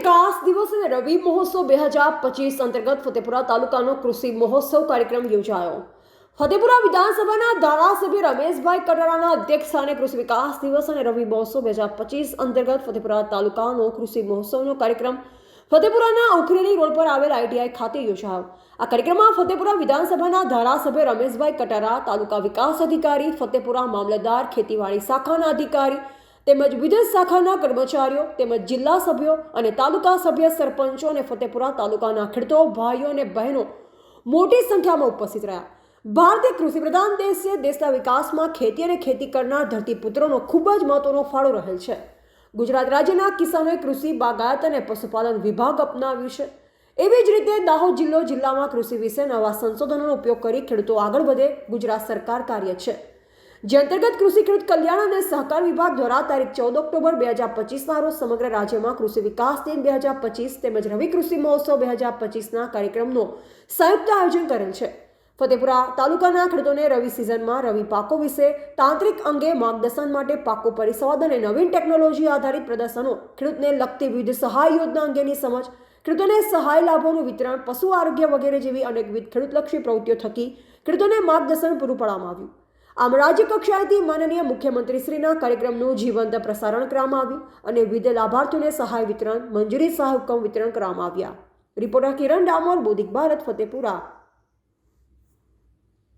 વિકાસ દિવસ અને રવિ મહોત્સવ બે હજાર પચીસ અંતર્ગત ફતેપુરા તાલુકાનો કૃષિ મહોત્સવ કાર્યક્રમ યોજાયો. ફતેપુરા વિધાનસભાના ધારાસભ્ય રમેશભાઈ કટારાના અધ્યક્ષસ્થાને કૃષિ વિકાસ દિવસ અને રવિ મહોત્સવ બે હજાર પચીસ અંતર્ગત ફતેપુરા તાલુકાનો કૃષિ મહોત્સવનો કાર્યક્રમ ફતેપુરાના ઉખરેલી રોડ પર આવેલ આઈટીઆઈ ખાતે યોજાયો. આ કાર્યક્રમમાં ફતેપુરા વિધાનસભાના ધારાસભ્ય રમેશભાઈ કટારા, તાલુકા વિકાસ અધિકારી, ફતેપુરા મામલતદાર, ખેતીવાડી શાખાના અધિકારી તેમજ વિદેશ શાખાના કર્મચારીઓ, તેમજ જિલ્લા સભ્યો અને તાલુકા સભ્ય સરપંચો અને ફતેપુરા તાલુકાના ખેડૂતો, ભાઈઓ અને બહેનો મોટી સંખ્યામાં ઉપસ્થિત રહ્યા. ભારતીય કૃષિપ્રધાન કૃષિ પ્રધાન દેશ છે દેશના વિકાસમાં ખેતી અને ખેતી કરનાર ધરતીપુત્રોનો ખૂબ જ મહત્વનો ફાળો રહેલ છે. ગુજરાત રાજ્યના કિસાનોએ કૃષિ, બાગાયત અને પશુપાલન વિભાગ અપનાવ્યું છે. એવી જ રીતે દાહોદ જિલ્લો જિલ્લામાં કૃષિ વિશે નવા સંશોધનોનો ઉપયોગ કરી ખેડૂતો આગળ વધે ગુજરાત સરકાર કાર્ય છે. જે અંતર્ગત કૃષિ ખેડૂત કલ્યાણ અને સહકાર વિભાગ દ્વારા તારીખ ચૌદ ઓક્ટોબર બે હજાર પચીસના રોજ સમગ્ર રાજ્યમાં કૃષિ વિકાસ દિન બે હજાર પચીસ તેમજ રવિ કૃષિ મહોત્સવ બે હજાર પચીસના કાર્યક્રમનો સંયુક્ત આયોજન કરેલ છે. ફતેપુરા તાલુકાના ખેડૂતોને રવિ સિઝનમાં રવિ પાકો વિશે તાંત્રિક અંગે માર્ગદર્શન માટે પાકો પરિસંવાદ અને નવીન ટેકનોલોજી આધારિત પ્રદર્શનો ખેડૂતને લગતી વિવિધ સહાય યોજના અંગેની સમજ, ખેડૂતોને સહાય લાભોનું વિતરણ, પશુ આરોગ્ય વગેરે જેવી અનેકવિધ ખેડૂતલક્ષી પ્રવૃત્તિઓ થકી ખેડૂતોને માર્ગદર્શન પૂરું પાડવામાં આવ્યું. આમ રાજ્ય કક્ષાએથી માનનીય મુખ્યમંત્રીશ્રીના કાર્યક્રમનું જીવંત પ્રસારણ કરવામાં આવ્યું અને વિવિધ લાભાર્થીઓને સહાય વિતરણ, મંજૂરી સહાય હુકમ વિતરણ કરવામાં આવ્યા. રિપોર્ટર કિરણ ડામોર બોધિક ભારત, ફતેપુરા.